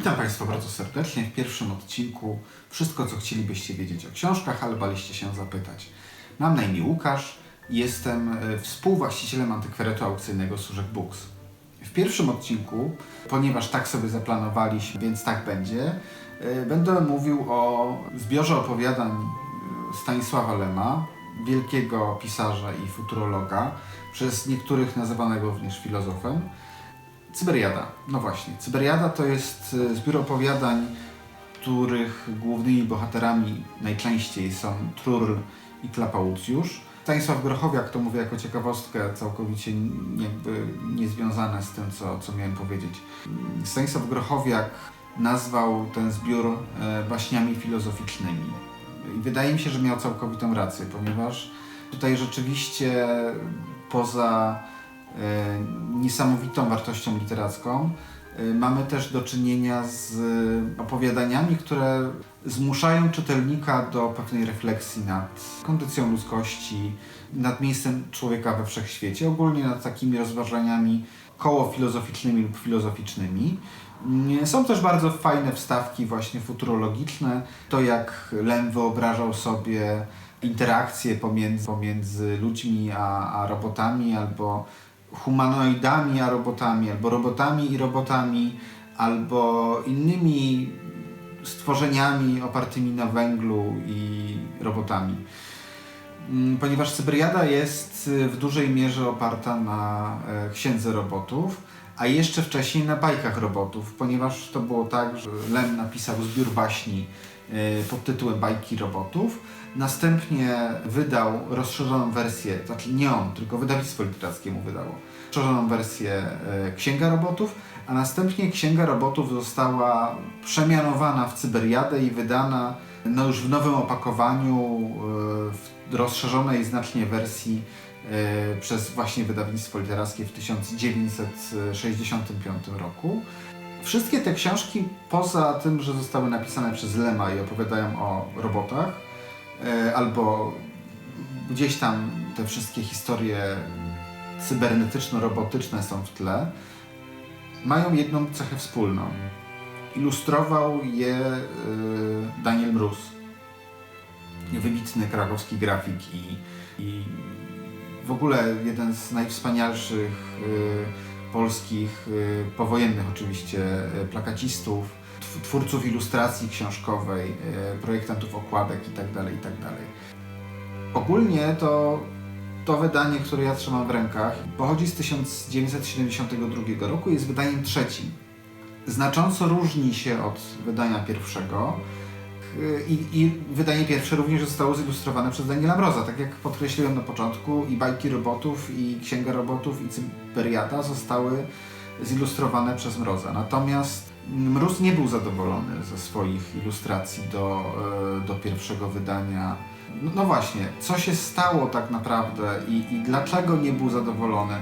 Witam Państwa bardzo serdecznie w pierwszym odcinku. Wszystko, co chcielibyście wiedzieć o książkach, ale baliście się zapytać. Mam na imię Łukasz i jestem e, współwłaścicielem antykwariatu aukcyjnego Surzek Books. W pierwszym odcinku, ponieważ tak sobie zaplanowaliśmy, więc tak będzie, e, będę mówił o zbiorze opowiadań e, Stanisława Lema, wielkiego pisarza i futurologa, przez niektórych nazywanego również filozofem. Cyberiada. No właśnie. Cyberiada to jest e, zbiór opowiadań, których głównymi bohaterami najczęściej są Trurl i Klapaucjusz. Stanisław Grochowiak to mówię jako ciekawostkę, całkowicie jakby niezwiązane z tym, co, co miałem powiedzieć. Stanisław Grochowiak nazwał ten zbiór e, baśniami filozoficznymi. I wydaje mi się, że miał całkowitą rację, ponieważ tutaj rzeczywiście poza e, niesamowitą wartością literacką, e, mamy też do czynienia z opowiadaniami, które zmuszają czytelnika do pewnej refleksji nad kondycją ludzkości, nad miejscem człowieka we wszechświecie, ogólnie nad takimi rozważaniami koło filozoficznymi lub filozoficznymi. Mm, Są też bardzo fajne wstawki właśnie futurologiczne, to jak Lem wyobrażał sobie interakcje pomiędzy, pomiędzy ludźmi a, a robotami, albo humanoidami a robotami, albo robotami i robotami, albo innymi stworzeniami opartymi na węglu i robotami. Mm, Ponieważ Cyberiada jest y, w dużej mierze oparta na e, księdze robotów, a jeszcze wcześniej na bajkach robotów, ponieważ to było tak, że Lem napisał zbiór baśni pod tytułem Bajki robotów. Następnie wydał rozszerzoną wersję, znaczy nie on, tylko wydawnictwo literackie mu wydało, rozszerzoną wersję e, Księga Robotów, a następnie Księga Robotów została przemianowana w Cyberiadę i wydana no już w nowym opakowaniu, e, w rozszerzonej znacznie wersji przez właśnie wydawnictwo literackie w 1965 roku. Wszystkie te książki, poza tym, że zostały napisane przez Lema i opowiadają o robotach, e, albo gdzieś tam te wszystkie historie cybernetyczno-robotyczne są w tle, mają jedną cechę wspólną. Ilustrował je y, Daniel Mróz, wybitny krakowski grafik i, i w ogóle jeden z najwspanialszych y, polskich, y, powojennych oczywiście, y, plakacistów, tw- twórców ilustracji książkowej, y, projektantów okładek itd. itd. Ogólnie to to wydanie, które ja trzymam w rękach, pochodzi z 1972 roku, jest wydaniem trzecim. Znacząco różni się od wydania pierwszego. I, I wydanie pierwsze również zostało zilustrowane przez Daniela Mroza. Tak jak podkreśliłem na początku, i bajki robotów, i księga robotów, i Cyberiada zostały zilustrowane przez Mroza. Natomiast Mróz nie był zadowolony ze swoich ilustracji do, e, do pierwszego wydania. No, no właśnie, co się stało tak naprawdę i, i dlaczego nie był zadowolony,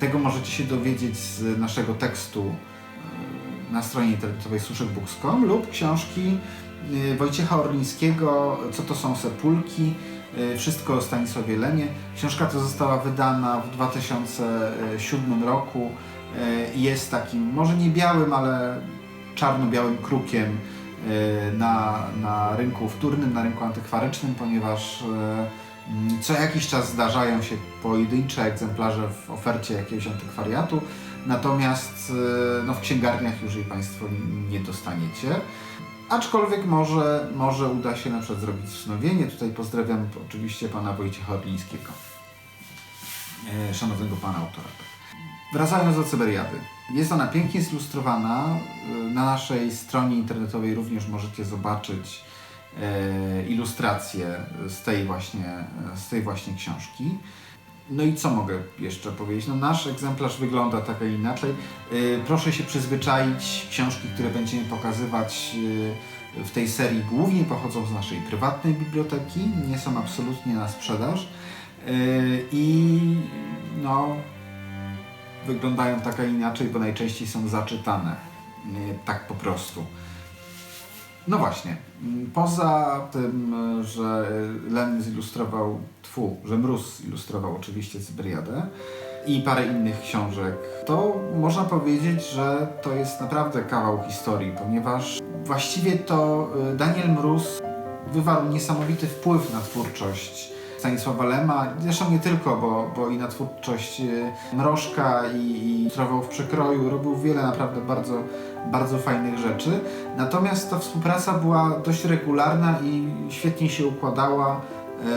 tego możecie się dowiedzieć z naszego tekstu e, na stronie internetowej suszekbooks.com lub książki Wojciecha Orlińskiego Co to są sepulki, y, wszystko o Stanisławie Lemie. Książka ta została wydana w 2007 roku y, i jest takim, może nie białym, ale czarno-białym krukiem y, na, na rynku wtórnym, na rynku antykwarycznym, ponieważ y, co jakiś czas zdarzają się pojedyncze egzemplarze w ofercie jakiegoś antykwariatu, natomiast y, no, w księgarniach już jej Państwo nie dostaniecie. Aczkolwiek może, może uda się na przykład zrobić wznowienie. Tutaj pozdrawiam oczywiście pana Wojciecha Orlińskiego, e, szanownego pana autora. Wracając do Cyberiady. Jest ona pięknie zilustrowana. E, Na naszej stronie internetowej również możecie zobaczyć e, ilustracje z tej właśnie, z tej właśnie książki. No i co mogę jeszcze powiedzieć? No nasz egzemplarz wygląda tak, a inaczej. Yy, proszę się przyzwyczaić. Książki, które będziemy pokazywać yy, w tej serii głównie pochodzą z naszej prywatnej biblioteki, nie są absolutnie na sprzedaż. Yy, I no, wyglądają tak, a inaczej, bo najczęściej są zaczytane. Tak po prostu. No właśnie, poza tym, że Len zilustrował, tfu, że Mróz ilustrował oczywiście Cyberiadę, i parę innych książek, to można powiedzieć, że to jest naprawdę kawał historii, ponieważ właściwie to y, Daniel Mróz wywarł niesamowity wpływ na twórczość Stanisława Lema, zresztą nie tylko, bo, bo i na twórczość y, Mrożka i, i Trwał w przekroju, robił wiele naprawdę bardzo, bardzo fajnych rzeczy. Natomiast ta współpraca była dość regularna i świetnie się układała,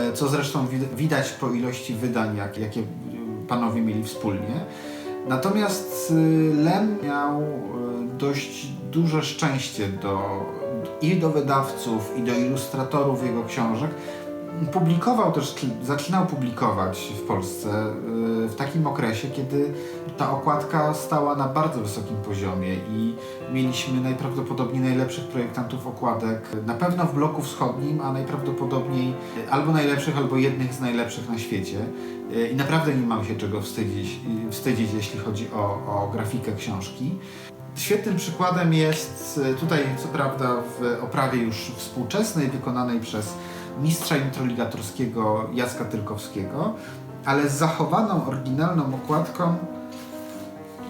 e, co zresztą wid- widać po ilości wydań, jak, jakie y, panowie mieli wspólnie. Natomiast y, Lem miał y, dość duże szczęście do, i do wydawców, i do ilustratorów jego książek. Publikował też, zaczynał publikować w Polsce y, w takim okresie, kiedy ta okładka stała na bardzo wysokim poziomie i mieliśmy najprawdopodobniej najlepszych projektantów okładek, na pewno w bloku wschodnim, a najprawdopodobniej albo najlepszych, albo jednych z najlepszych na świecie. Y, I naprawdę nie mam się czego wstydzić, y, wstydzić jeśli chodzi o, o grafikę książki. Świetnym przykładem jest tutaj, co prawda, w oprawie już współczesnej, wykonanej przez mistrza introligatorskiego Jacka Tylkowskiego, ale z zachowaną, oryginalną okładką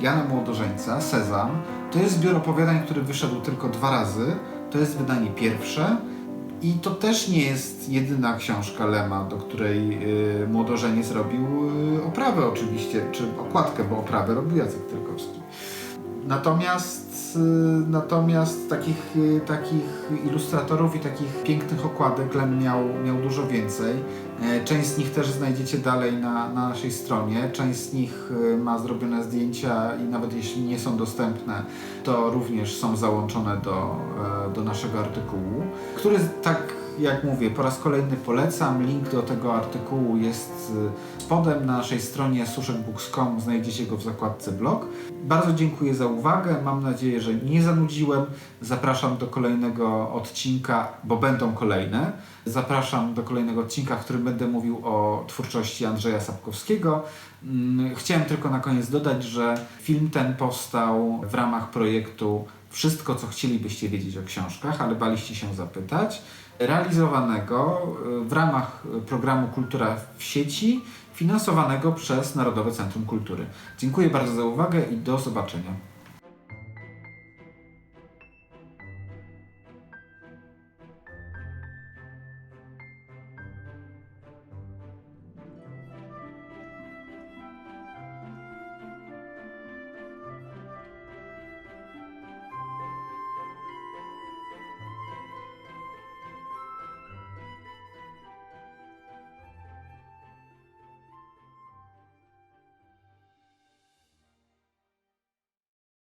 Jana Młodożeńca, Sezam. To jest zbiór opowiadań, który wyszedł tylko dwa razy. To jest wydanie pierwsze. I to też nie jest jedyna książka Lema, do której y, Młodożeniec robił y, oprawę oczywiście, czy okładkę, bo oprawę robił Jacek Tylkowski. Natomiast, natomiast takich, y, takich ilustratorów i takich pięknych okładek Lem miał, miał dużo więcej. E, Część z nich też znajdziecie dalej na, na naszej stronie. Część z nich y, ma zrobione zdjęcia i nawet jeśli nie są dostępne, to również są załączone do, e, do naszego artykułu, który tak jak mówię, po raz kolejny polecam. Link do tego artykułu jest y, spodem na naszej stronie sushekbooks.com. Znajdziecie go w zakładce blog. Bardzo dziękuję za uwagę. Mam nadzieję, że nie zanudziłem. Zapraszam do kolejnego odcinka, bo będą kolejne. Zapraszam do kolejnego odcinka, w którym będę mówił o twórczości Andrzeja Sapkowskiego. Mm, Chciałem tylko na koniec dodać, że film ten powstał w ramach projektu Wszystko, co chcielibyście wiedzieć o książkach, ale baliście się zapytać, realizowanego y, w ramach programu Kultura w sieci, finansowanego przez Narodowe Centrum Kultury. Dziękuję bardzo za uwagę i do zobaczenia.